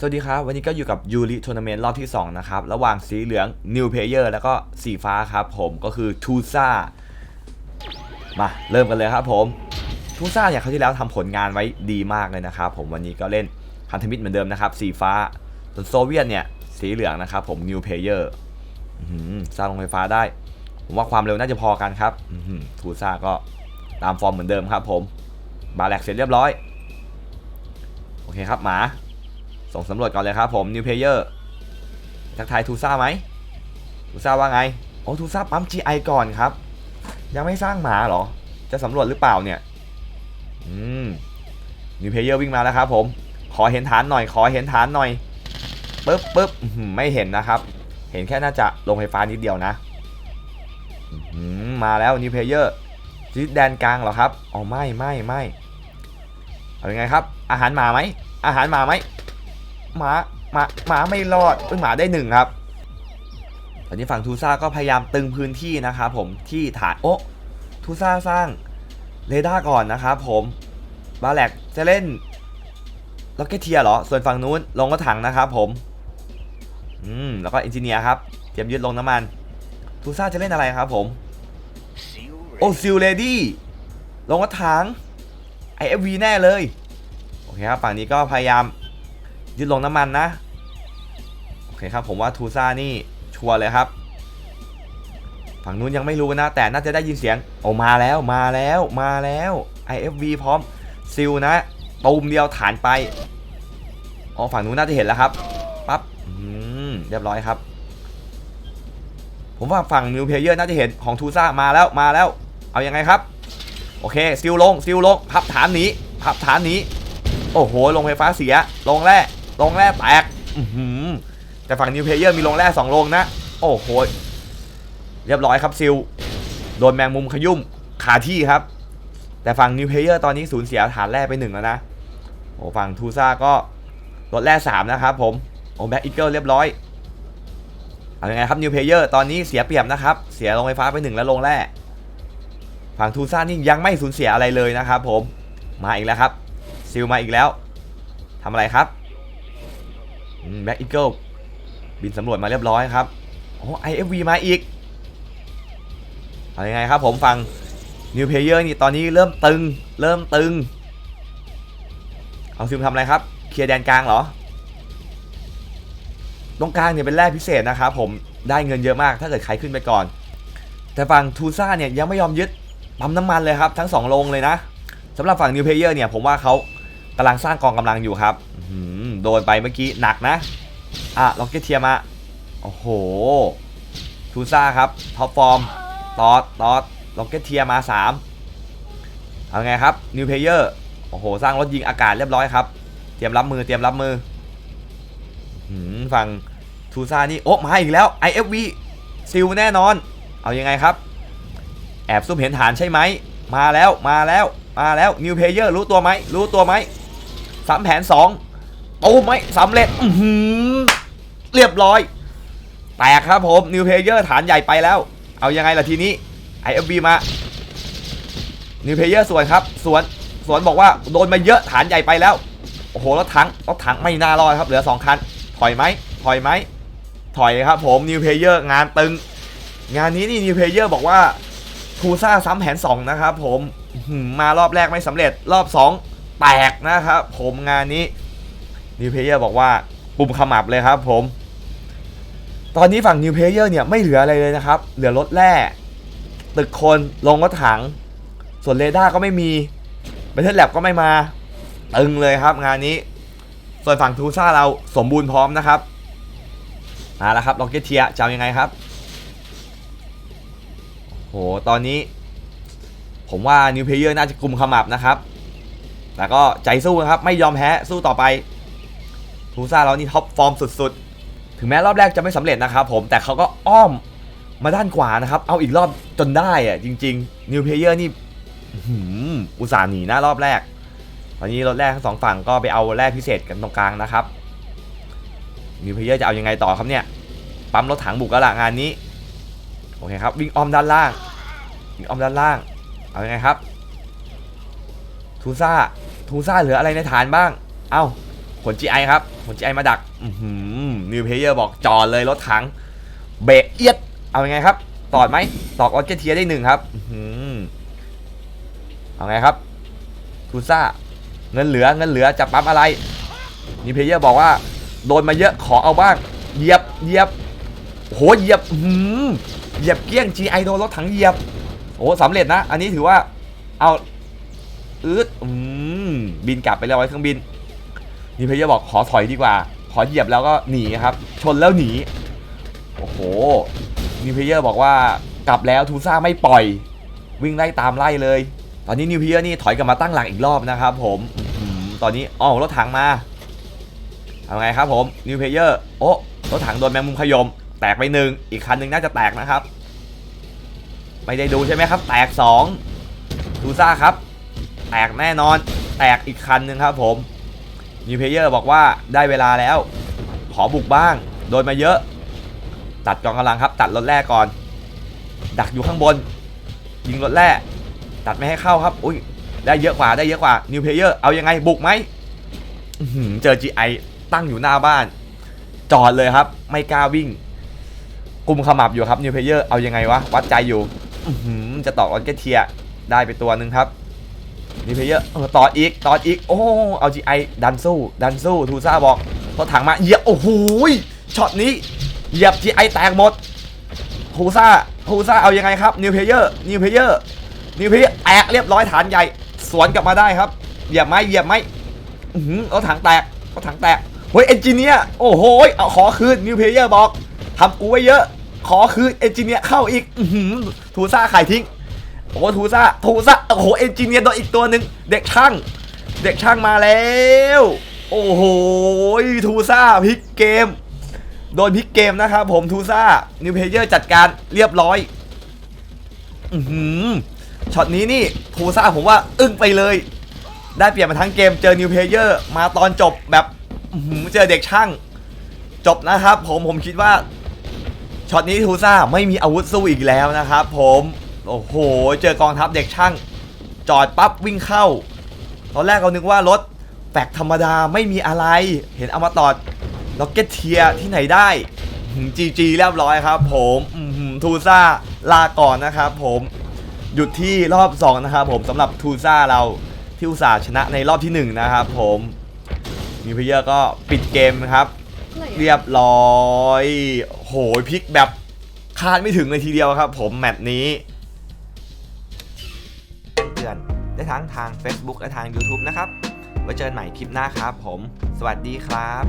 สวัสดีครับ วันนี้ก็อยู่กับยูริทัวร์นาเมนต์รอบที่ 2 นะครับ ระหว่างสีเหลือง New Player แล้วก็สีฟ้าครับผมก็คือทูซ่ามาเริ่มกันเลยครับผมทูซ่าอย่างคราที่แล้วทำผลงานไว้ดีมากเลยนะครับผมวันนี้ก็เล่นพันธมิตรเหมือนเดิมนะครับ สีฟ้าส่วนโซเวียตเนี่ยสีเหลืองนะครับผม New Player อื้อหือสร้างโรงไฟฟ้าได้ ผมว่าความเร็วน่าจะพอกันครับทูซ่าก็ตามฟอร์มเหมือนเดิมครับผมบาแลกเสร็จเรียบร้อยโอเคครับหมา ส่งสำรวจก่อนเลยครับผม New Player ทักทายทูซ่าไหมทูซ่าว่าไง โอ้ทูซ่าปั๊ม GI ก่อนครับ ยังไม่สร้างหมาเหรอ จะสำรวจหรือเปล่าเนี่ยอืม New Player วิ่งมาแล้วครับผมขอเห็นฐานหน่อย ขอเห็นฐานหน่อยปึ๊บปึ๊บไม่เห็นนะครับ เห็นแค่น่าจะลงไฟฟ้านิดเดียวนะมาแล้ว New Player จิดแดนกลางเหรอครับอ๋อไม่ไม่ไม่เอายังไงครับ อาหารหมาไหมอาหารหมาไหม หมาหมาหมาไม่รอดเอ้ยหมาได้หนึ่งครับตอนนี้ฝั่งทูซ่าก็พยายามตึงพื้นที่นะครับผมที่ฐานโอ้ทูซ่าสร้างเรดาร์ก่อนนะครับผมบาแลกจะเล่นล็อกเก็ตเทียเหรอ ส่วนฝั่งนู้นลงกระถังนะครับผม อืม แล้วก็เอนจิเนียร์ครับ เตรียมยึดลงน้ำมัน ทูซ่าจะเล่นอะไรครับผม โอ้ซิลเลดี้ ลงกระถัง IFV แน่เลย โอเคครับ ฝั่งนี้ก็พยายาม ยึดลงน้ำมันนะ โอเคครับ ผมว่าทูซ่านี่ชัวร์เลยครับ ฝั่งนู้นยังไม่รู้นะ แต่น่าจะได้ยินเสียงโอ้มาแล้วมาแล้วมาแล้ว IFV พร้อมซิลนะตูมเดียวฐานไปอ๋อฝั่งนู้นน่าจะเห็นแล้วครับปั๊บเรียบร้อยครับ ผมว่าฝั่งนิวเพเยอร์น่าจะเห็นของทูซ่ามาแล้วมาแล้ว เอายังไงครับ โอเคซิลลงซิลลงพับฐานหนีพับฐานหนีโอ้โหลงไฟฟ้าเสียลงแร่ ลงแร่แตกแต่ฝั่งนิวเพเยอร์มีลงแร่สองลงนะ โอ้โห เรียบร้อยครับซิล โดนแมงมุมขยุ่มขาที่ครับ แต่ฝั่งนิวเพเยอร์ตอนนี้สูญเสียฐานแร่ไปหนึ่งแล้วนะ โอ้ฝั่งทูซ่าก็ลดแร่สามนะครับผม โอ้แบ็กอีเกิลเรียบร้อย เอายังไงครับนิวเพเยอร์ตอนนี้เสียเปรียบนะครับ เสียลงไฟฟ้าไปหนึ่งแล้วลงแร่ฝั่งทูซ่านี่ยังไม่สูญเสียอะไรเลยนะครับผม มาอีกแล้วครับซิลมาอีกแล้วทำอะไรครับ แบ็กอีเกิลบินสำรวจมาเรียบร้อยครับโอ้ IFV มาอีกเอายังไงครับผมฟัง New Player นี่ตอนนี้เริ่มตึง เริ่มตึง เอาซิลทำอะไรครับ เคลียร์แดนกลางเหรอ ตรงกลางเนี่ยเป็นแร่พิเศษนะครับผมได้เงินเยอะมากถ้าเกิดใครขึ้นไปก่อน แต่ฝั่งทูซ่าเนี่ยยังไม่ยอมยึดปั๊มน้ำมันเลยครับ ทั้งสองโรงเลยนะสำหรับฝั่ง New Player เนี่ยผมว่าเขากำลังสร้างกองกำลังอยู่ครับอื โดนไปเมื่อกี้หนักนะ อะล็อกเก็ตเทียมา โอ้โหทูซ่าครับท็อปฟอร์มตอดตอดล็อกเก็ตเทียมา 3 เอาไงครับ New Player โอ้โห สร้างรถยิงอากาศเรียบร้อยครับ เตรียมรับมือเตรียมรับมือหือฝั่งทูซ่านี่ โอ้มาอีกแล้ว IFV ซิลแน่นอน เอายังไงครับ แอบซุ่มเห็นฐานใช่ไหม มาแล้วมาแล้วมาแล้วนิวเพเยอร์รู้ตัวไหมรู้ตัวไหมสามแผนสอง โอ้ไหมสำเร็จอืเรียบร้อย แตกครับผมนิวเพเยอร์ฐานใหญ่ไปแล้ว เอายังไงล่ะทีนี้ IFB มานิวเพเยอร์สวนครับ สวนสวนบอกว่าโดนมาเยอะฐานใหญ่ไปแล้ว โอ้โหรถถังรถถังไม่น่ารอดครับ เหลือ 2 คัน ถอยไหมถอยไหมถอยครับผมนิวเพเยอร์งานตึง งานนี้นี่นิวเพเยอร์บอกว่าทูซ่าซ้ำแผน2นะครับผมมารอบแรกไม่สำเร็จรอบ 2 แตกนะครับผมงานนี้ นิวเพเยอร์บอกว่าปุ่มขมับเลยครับผม ตอนนี้ฝั่งนิวเพเยอร์เนี่ยไม่เหลืออะไรเลยนะครับ เหลือรถแร่ตึกคนลงรถถัง ส่วนเรดาร์ก็ไม่มีเบทเทิลแลบก็ไม่มา ตึงเลยครับงานนี้ ส่วนฝั่งทูซ่าเราสมบูรณ์พร้อมนะครับมาแล้วครับล็อกเก็ตเทียจะยังไงครับโหตอนนี้ ผมว่านิวเพเยอร์น่าจะกลุ่มขมับนะครับแต่ก็ใจสู้นะครับ ไม่ยอมแพ้สู้ต่อไป ทูซ่าเรานี่ท็อปฟอร์มสุดๆ ถึงแม้รอบแรกจะไม่สำเร็จนะครับผมแต่เขาก็อ้อมมาด้านขวานะครับ เอาอีกรอบจนได้อะจริงๆนิวเพเยอร์นี่อุตส่าห์หนีหนะรอบแรก ตอนนี้รถแรกทั้งสองฝั่งก็ไปเอาแร่พิเศษกันตรงกลางนะครับนิวเพเยอร์จะเอายังไงต่อครับเนี่ย ปั๊มรถถังบุกแล้วล่ะงานนี้ โอเคครับ วิ่งอ้อมด้านล่างวิ่งอ้อมด้านล่าง เอายังไงครับ ทูซ่า ทูซ่าเหลืออะไรในฐานบ้าง เอ้า น GI ครับขน GI มาดักนิวเพเยอร์บอกจอดเลยรถถัง เบรกเอียด เอาไงครับ ตอดไหมตอกออเจเทียได้หนึ่งครับอื้อหือเอาไงครับทูซ่า เงินเหลือเงินเหลือจะปั๊มอะไร นิวเพเยอร์บอกว่า โดนมาเยอะขอเอาบ้าง เหยียบเหยียบโหเหยียบหือเหยียบเกี้ยง GI โดนรถถังเหยียบโอ้สำเร็จนะ อันนี้ถือว่าเอาอืดอืมบินกลับไปแล้วไว้เครื่องบิน นิวเพเยอร์บอกขอถอยดีกว่า ขอเหยียบแล้วก็หนีครับ ชนแล้วหนี โอ้โหนิวเพเยอร์บอกว่ากลับแล้วทูซ่าไม่ปล่อย วิ่งไล่ตามไล่เลย ตอนนี้นิวเพเยอร์นี่ถอยกลับมาตั้งหลักอีกรอบนะครับผมตอนนี้อ๋อรถถังมาเอาไงครับผมนิวเพเยอร์โอ้รถถังโดนแมงมุมขยม แตกไปหนึ่งอีกคันหนึ่งน่าจะแตกนะครับ ไม่ได้ดูใช่ไหมครับ แตกสองทูซ่าครับ แตกแน่นอน แตกอีกคันหนึ่งครับผม นิวเพเยอร์บอกว่าได้เวลาแล้ว ขอบุกบ้าง โดนมาเยอะ ตัดกองกำลังครับ ตัดรถแรกก่อน ดักอยู่ข้างบน ยิงรถแรก ตัดไม่ให้เข้าครับ อุ้ย ได้เยอะกว่า ได้เยอะกว่า นิวเพเยอร์ เอายังไง บุกไหมอื้อหือเจอ GI ตั้งอยู่หน้าบ้าน จอดเลยครับ ไม่กล้าวิ่ง กลุ่มขมับอยู่ครับ นิวเพเยอร์ เอายังไงวะ วัดใจอยู่จะต่อออนเกเทีย ได้ไปตัวหนึ่งครับ นิวเพเยอร์เออต่ออีกต่ออีก โอ้เอา GI ดันสู้ดันสู้ทูซ่าบอกรถถังมาเหยียบโอ้โหช็อตนี้เหยียบ GI แตกหมดทูซ่าทูซ่าเอายังไงครับนิวเพเยอร์นิวเพเยอร์นิวเพเยอร์แตกเรียบร้อยฐานใหญ่ สวนกลับมาได้ครับเหยียบไหมเหยียบไหมอื้อหือรถถังแตกรถถังแตกเฮ้ยเอนจิเนียร์โอ้โหเอาขอคืนนิวเพเยอร์บอกทำกูไว้เยอะ ขอคืนเอนจิเนียร์เข้าอีกทูซ่าขายทิ้ง อ้ทูซ่าทูซ่าโอ้โหเอนจิเนียร์โดนอีกตัวหนึ่งเด็กช่าง เด็กช่างมาแล้ว โอ้โหทูซ่าพลิกเกม โดนพลิกเกมนะครับผมทูซ่านิวเพเยอร์จัดการเรียบร้อยอือหือช็อตนี้นี่ทูซ่าผมว่าอึ้งไปเลย ได้เปลี่ยนมาทั้งเกมเจอนิวเพเยอร์มาตอนจบแบบหือเจอเด็กช่าง จบนะครับ ผมผมคิดว่าช็อตนี้ทูซ่าไม่มีอาวุธสู้อีกแล้วนะครับผม โอ้โห เจอกองทัพเด็กช่าง จอดปั๊บวิ่งเข้า ตอนแรกเรานึกว่ารถแฟกธรรมดาไม่มีอะไร เห็นเอามาตอดล็อกเก็ตเทียที่ไหนได้จีจีเรียบร้อยครับ ผมทูซ่าลาก่อนนะครับผมหยุดที่รอบ 2 นะครับผมสำหรับทูซ่าเราที่อุตส่าห์ชนะในรอบที่ 1 นะครับผมนิวเพเยอร์ก็ปิดเกมครับ เรียบร้อย โหยพลิกแบบคาดไม่ถึงเลยทีเดียวครับผม แมตช์นี้ ได้ทั้งทาง Facebook และทาง YouTube นะครับ ไว้เจอกันใหม่คลิปหน้าครับผม สวัสดีครับ